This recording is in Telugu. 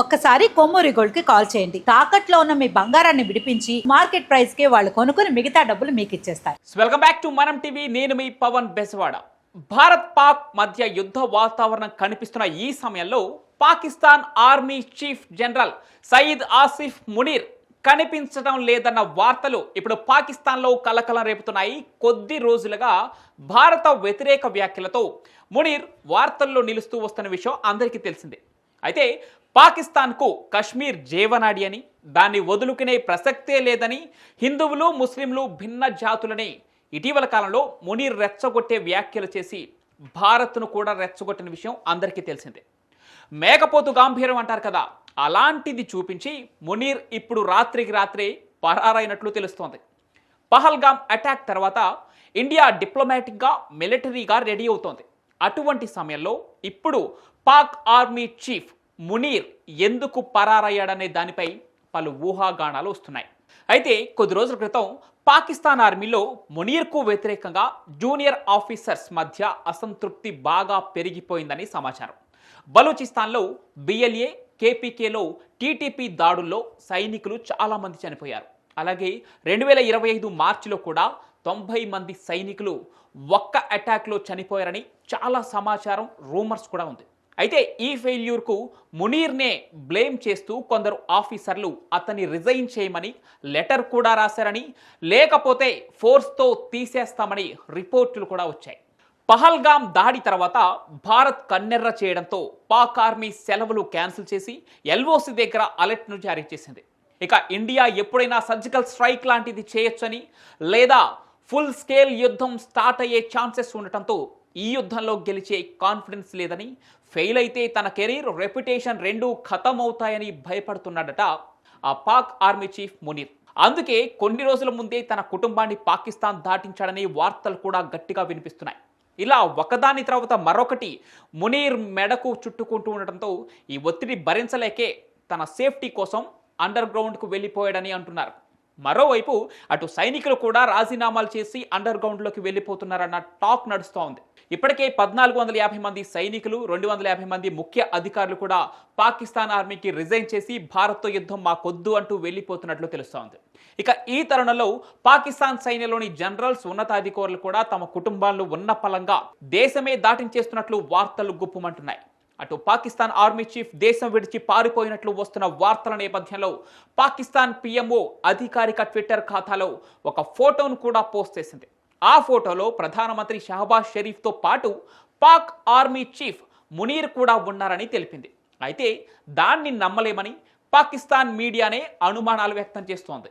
ఒక్కసారి కొమ్మూరి గోల్డ్కి కాల్ చేయండి. తాకట్లో ఉన్న మీ బంగారాన్ని విడిపించి మార్కెట్ ప్రైస్కి వాళ్ళు కొనుక్కుని మిగతా డబ్బులు మీకు ఇచ్చేస్తారు. Welcome back to Manam TV నేను మీ పవన్ బెసవాడ. భారత్ పాక్ మధ్య యుద్ధ వాతావరణం కనిపిస్తున్న ఈ సమయంలో Pakistan army chief general Syed Asif Munir కనిపించడం లేదన్న వార్తలు ఇప్పుడు పాకిస్తాన్లో కలకలం రేపుతున్నాయి. కొద్ది రోజులుగా భారత వ్యతిరేక వ్యాఖ్యలతో మునీర్ వార్తల్లో నిలుస్తూ వస్తున్న విషయం అందరికీ తెలిసిందే. అయితే పాకిస్తాన్కు కశ్మీర్ జీవనాడి అని దాన్ని వదులుకునే ప్రసక్తే లేదని హిందువులు ముస్లింలు భిన్న జాతులని ఇటీవల కాలంలో మునీర్ రెచ్చగొట్టే వ్యాఖ్యలు చేసి భారత్ను కూడా రెచ్చగొట్టిన విషయం అందరికీ తెలిసిందే. మేకపోతు గాంభీర్యం అంటారు కదా అలాంటిది చూపించి మునీర్ ఇప్పుడు రాత్రికి రాత్రే పరారైనట్లు తెలుస్తోంది. పహల్గామ్ అటాక్ తర్వాత ఇండియా డిప్లొమాటిక్గా మిలిటరీగా రెడీ అవుతోంది. అటువంటి సమయంలో ఇప్పుడు పాక్ ఆర్మీ చీఫ్ మునీర్ ఎందుకు పరారయ్యాడనే దానిపై పలు ఊహాగానాలు వస్తున్నాయి. అయితే కొద్ది రోజుల క్రితం పాకిస్తాన్ ఆర్మీలో మునీర్కు వ్యతిరేకంగా జూనియర్ ఆఫీసర్స్ మధ్య అసంతృప్తి బాగా పెరిగిపోయిందని సమాచారం. బలూచిస్తాన్లో బిఎల్ఏ కేపీకేలో టీటీపీ దాడుల్లో సైనికులు చాలామంది చనిపోయారు. అలాగే రెండు వేల ఇరవై ఐదు మార్చిలో కూడా తొంభై మంది సైనికులు ఒక్క అటాక్లో చనిపోయారని చాలా సమాచారం రూమర్స్ కూడా ఉంది. అయితే ఈ ఫెయిల్యూర్కు మునీర్నే బ్లేమ్ చేస్తూ కొందరు ఆఫీసర్లు అతన్ని రిజైన్ చేయమని లెటర్ కూడా రాశారని లేకపోతే ఫోర్స్తో తీసేస్తామని రిపోర్టులు కూడా వచ్చాయి. పహల్గామ్ దాడి తర్వాత భారత్ కన్నెర్ర చేయడంతో పాక్ ఆర్మీ సెలవులు క్యాన్సిల్ చేసి ఎల్ఓసి దగ్గర అలర్ట్ను జారీ చేసింది. ఇక ఇండియా ఎప్పుడైనా సర్జికల్ స్ట్రైక్ లాంటిది చేయొచ్చని లేదా ఫుల్ స్కేల్ యుద్ధం స్టార్ట్ అయ్యే ఛాన్సెస్ ఉండటంతో ఈ యుద్ధంలో గెలిచే కాన్ఫిడెన్స్ లేదని ఫెయిల్ అయితే తన కెరీర్ రెప్యుటేషన్ రెండూ ఖతం అవుతాయని భయపడుతున్నాడట ఆ పాక్ ఆర్మీ చీఫ్ మునీర్. అందుకే కొన్ని రోజుల ముందే తన కుటుంబాన్ని పాకిస్తాన్ దాటించాడని వార్తలు కూడా గట్టిగా వినిపిస్తున్నాయి. ఇలా ఒకదాని తర్వాత మరొకటి మునీర్ మెడకు చుట్టుకుంటూ ఉండటంతో ఈ ఒత్తిడి భరించలేకే తన సేఫ్టీ కోసం అండర్ గ్రౌండ్కు వెళ్ళిపోయాడని అంటున్నారు. మరోవైపు అటు సైనికులు కూడా రాజీనామాలు చేసి అండర్ గ్రౌండ్లోకి వెళ్ళిపోతున్నారన్న టాక్ నడుస్తోంది ఇప్పటికే పద్నాలుగు వందల యాభై మంది సైనికులు రెండు వందల యాభై మంది ముఖ్య అధికారులు కూడా పాకిస్తాన్ ఆర్మీకి రిజైన్ చేసి భారత్తో యుద్ధం మాకొద్దు అంటూ వెళ్ళిపోతున్నట్లు తెలుస్తోంది ఇక ఈ తరుణంలో పాకిస్తాన్ సైన్యంలోని జనరల్స్ ఉన్నతాధికారులు కూడా తమ కుటుంబాలను ఉన్న పలంగా దేశమే దాటించేస్తున్నట్లు వార్తలు గుప్పుమంటున్నాయి. అటు పాకిస్తాన్ ఆర్మీ చీఫ్ దేశం విడిచి పారిపోయినట్లు వస్తున్న వార్తల నేపథ్యంలో పాకిస్తాన్ పిఎంఓ అధికారిక ట్విట్టర్ ఖాతాలో ఒక ఫోటోను కూడా పోస్ట్ చేసింది. ఆ ఫోటోలో ప్రధానమంత్రి షహబాజ్ షరీఫ్తో పాటు పాక్ ఆర్మీ చీఫ్ మునీర్ కూడా ఉన్నారని తెలిపింది. అయితే దాన్ని నమ్మలేమని పాకిస్తాన్ మీడియానే అనుమానాలు వ్యక్తం చేస్తోంది.